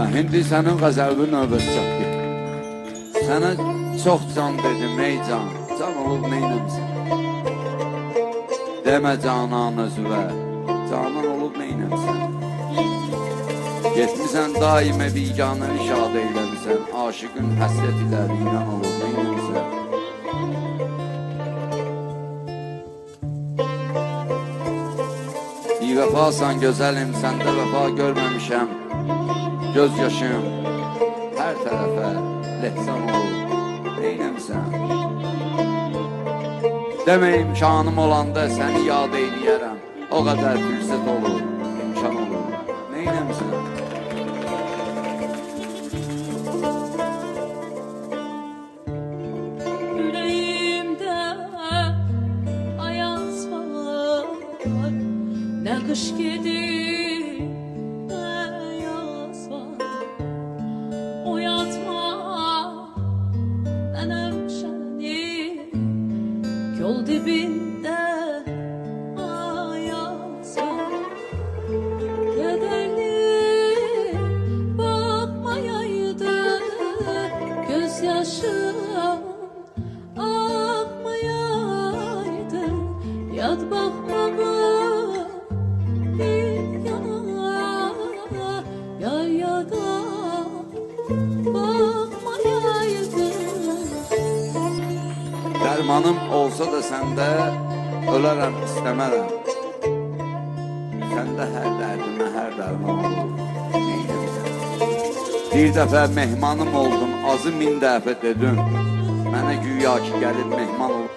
Ha, hindi sənin qəzəbi növbəsi. Sənə çox can dedim, ey can. Can olub neynəmsən? Demə canan özüvə. Canan olub neynəmsən? Getmisən daimə biganəni şad eyləmisən. Aşıqın həsrət ilə viran olub neynəmsən? Bir vəfasan gözəlim, səndə vəfa görməmişəm. Göz yaşım hər tərəfə lehsan olur. Neynəmsən? Demə imkanım olanda səni yad eyləyərəm. O qədər fürsət olur, imkan olur. Neynəmsən? Yüreğimde ayaz var Ne kış gelir benim şeni Yol dibinde var Kederli bakmayaydı gözyaşım akmayaydı Yad bakmağı Dərmanım olsa da səndə ölərəm istəmərəm. Səndə hər dərdimə hər dərman olur. Neynəmsən? Bir dəfə mehmanım oldun, azı min dəfə dedin. Mənə güya ki gəlib mehman ol